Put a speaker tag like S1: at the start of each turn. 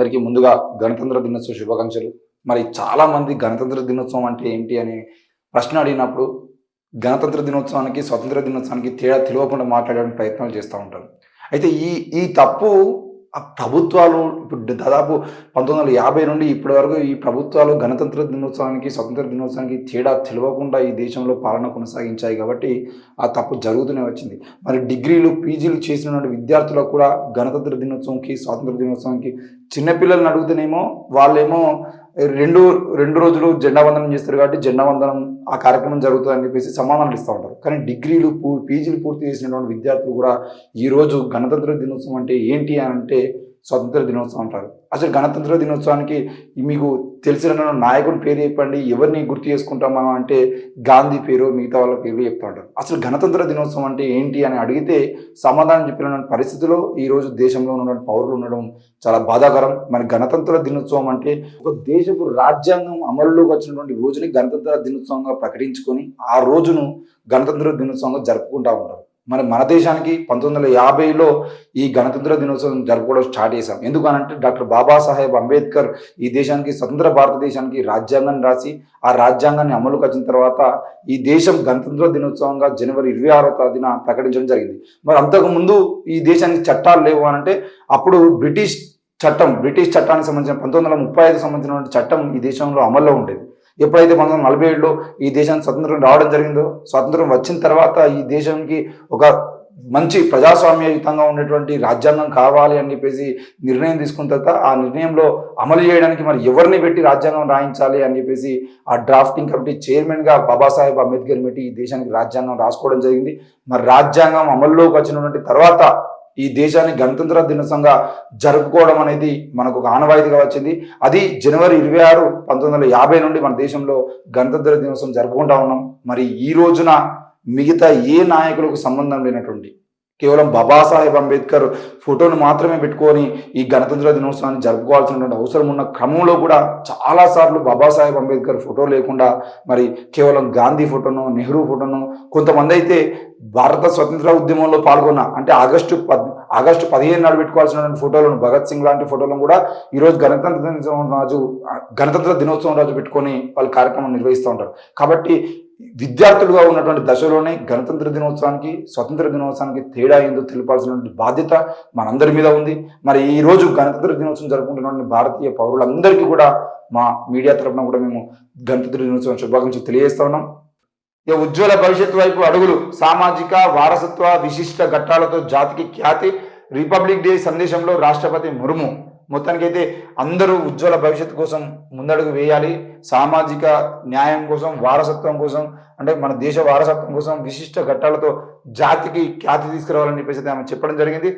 S1: అందరికీ ముందుగా గణతంత్ర దినోత్సవ శుభాకాంక్షలు. మరి చాలామంది గణతంత్ర దినోత్సవం అంటే ఏంటి అని ప్రశ్న అడిగినప్పుడు గణతంత్ర దినోత్సవానికి స్వతంత్ర దినోత్సవానికి తేడా తెలియకుండా మాట్లాడడానికి ప్రయత్నాలు చేస్తూ ఉంటారు. అయితే ఈ ఈ తప్పు ప్రభుత్వాలు ఇప్పుడు దాదాపు పంతొమ్మిది వందల యాభై నుండి ఇప్పటి వరకు ఈ ప్రభుత్వాలు గణతంత్ర దినోత్సవానికి స్వతంత్ర దినోత్సవానికి తేడా తెలియకుండా ఈ దేశంలో పాలన కొనసాగించాయి కాబట్టి ఆ తప్పు జరుగుతూనే వచ్చింది. మరి డిగ్రీలు పీజీలు చేసినటువంటి విద్యార్థులకు కూడా గణతంత్ర దినోత్సవంకి స్వాతంత్ర దినోత్సవానికి చిన్నపిల్లల్ని అడుగుతూనేమో వాళ్ళేమో రెండు రెండు రోజులు జెండా వందనం చేస్తారు కాబట్టి జెండా వందనం ఆ కార్యక్రమం జరుగుతుందని చెప్పేసి సమాధానాలు ఇస్తూ ఉంటారు. కానీ డిగ్రీలు పూ పీజీలు పూర్తి చేసినటువంటి విద్యార్థులు కూడా ఈరోజు గణతంత్ర దినోత్సవం అంటే ఏంటి అని అంటే స్వతంత్ర దినోత్సవం అంటారు. అసలు గణతంత్ర దినోత్సవానికి మీకు తెలిసిన నాయకుని పేరు చెప్పండి ఎవరిని గుర్తు చేసుకుంటాం మనం అంటే గాంధీ పేరు మిగతా వాళ్ళ పేరు చెప్తా ఉంటారు. అసలు గణతంత్ర దినోత్సవం అంటే ఏంటి అని అడిగితే సమాధానం చెప్పిన పరిస్థితిలో ఈరోజు దేశంలో ఉన్న పౌరులు ఉండడం చాలా బాధాకరం. మరి గణతంత్ర దినోత్సవం అంటే ఒక దేశపు రాజ్యాంగం అమలులోకి వచ్చినటువంటి రోజుని గణతంత్ర దినోత్సవంగా ప్రకటించుకొని ఆ రోజును గణతంత్ర దినోత్సవంగా జరుపుకుంటా ఉంటారు. మరి మన దేశానికి పంతొమ్మిది వందల యాభైలో ఈ గణతంత్ర దినోత్సవం జరుపుకోవడం స్టార్ట్ చేశాం. ఎందుకనంటే డాక్టర్ బాబాసాహెబ్ అంబేద్కర్ ఈ దేశానికి స్వతంత్ర భారతదేశానికి రాజ్యాంగాన్ని రాసి ఆ రాజ్యాంగాన్ని అమలుకి వచ్చిన తర్వాత ఈ దేశం గణతంత్ర దినోత్సవంగా జనవరి ఇరవై ఆరో తేదీన ప్రకటించడం జరిగింది. మరి అంతకుముందు ఈ దేశానికి చట్టాలు లేవు అనంటే అప్పుడు బ్రిటిష్ చట్టం బ్రిటిష్ చట్టానికి సంబంధించిన పంతొమ్మిది వందల ముప్పై ఐదు సంబంధించిన చట్టం ఈ దేశంలో అమల్లో ఉండేది. ఎప్పుడైతే పంతొమ్మిది వందల నలభై ఏడులో ఈ దేశానికి స్వతంత్రం రావడం జరిగిందో స్వతంత్రం వచ్చిన తర్వాత ఈ దేశానికి ఒక మంచి ప్రజాస్వామ్యయుతంగా ఉండేటువంటి రాజ్యాంగం కావాలి అని చెప్పేసి నిర్ణయం తీసుకున్న తర్వాత ఆ నిర్ణయంలో అమలు చేయడానికి మరి ఎవరిని పెట్టి రాజ్యాంగం రాయించాలి అని చెప్పేసి ఆ డ్రాఫ్టింగ్ కమిటీ చైర్మన్గా బాబాసాహెబ్ అంబేద్కర్ పెట్టి ఈ దేశానికి రాజ్యాంగం రాసుకోవడం జరిగింది. మరి రాజ్యాంగం అమల్లోకి వచ్చినటువంటి తర్వాత ఈ దేశాన్ని గణతంత్ర దినోత్సవంగా జరుపుకోవడం అనేది మనకు ఒక ఆనవాయితీగా వచ్చింది. అది జనవరి ఇరవై ఆరు పంతొమ్మిది వందల యాభై నుండి మన దేశంలో గణతంత్ర దినోత్సవం జరుపుకుంటా ఉన్నాం. మరి ఈ రోజున మిగతా ఏ నాయకులకు సంబంధం లేనటువంటి కేవలం బాబాసాహెబ్ అంబేద్కర్ ఫోటోను మాత్రమే పెట్టుకొని ఈ గణతంత్ర దినోత్సవాన్ని జరుపుకోవాల్సినటువంటి అవసరం ఉన్న క్రమంలో కూడా చాలాసార్లు బాబాసాహెబ్ అంబేద్కర్ ఫోటో లేకుండా మరి కేవలం గాంధీ ఫోటోను నెహ్రూ ఫోటోను కొంతమంది అయితే భారత స్వతంత్ర ఉద్యమంలో పాల్గొన్న అంటే ఆగస్టు పద్ ఆగస్టు పదిహేను నాడు పెట్టుకోవాల్సినటువంటి ఫోటోలను భగత్ సింగ్ లాంటి ఫోటోలను కూడా ఈరోజు గణతంత్ర దినోత్సవం రాజు గణతంత్ర దినోత్సవం రాజు పెట్టుకొని వాళ్ళు కార్యక్రమం నిర్వహిస్తూ ఉంటారు. కాబట్టి విద్యార్థులుగా ఉన్నటువంటి దశలోనే గణతంత్ర దినోత్సవానికి స్వతంత్ర దినోత్సవానికి తేడా ఏందో తెలిపాల్సినటువంటి బాధ్యత మనందరి మీద ఉంది. మరి ఈ రోజు గణతంత్ర దినోత్సవం జరుపుకుంటున్న భారతీయ పౌరులందరికీ కూడా మా మీడియా తరఫున కూడా మేము గణతంత్ర దినోత్సవం శుభాకాంక్షలు తెలియజేస్తా ఉన్నాం. ఇక ఉజ్వల భవిష్యత్తు వైపు అడుగులు సామాజిక వారసత్వ విశిష్ట ఘట్టాలతో జాతికి ఖ్యాతి రిపబ్లిక్ డే సందేశంలో రాష్ట్రపతి ముర్ము. మొత్తానికైతే అందరూ ఉజ్వల భవిష్యత్తు కోసం ముందడుగు వేయాలి. సామాజిక న్యాయం కోసం వారసత్వం కోసం అంటే మన దేశ వారసత్వం కోసం విశిష్ట ఘట్టాలతో జాతికి ఖ్యాతి తీసుకురావాలని చెప్పేసి ఆమె చెప్పడం జరిగింది.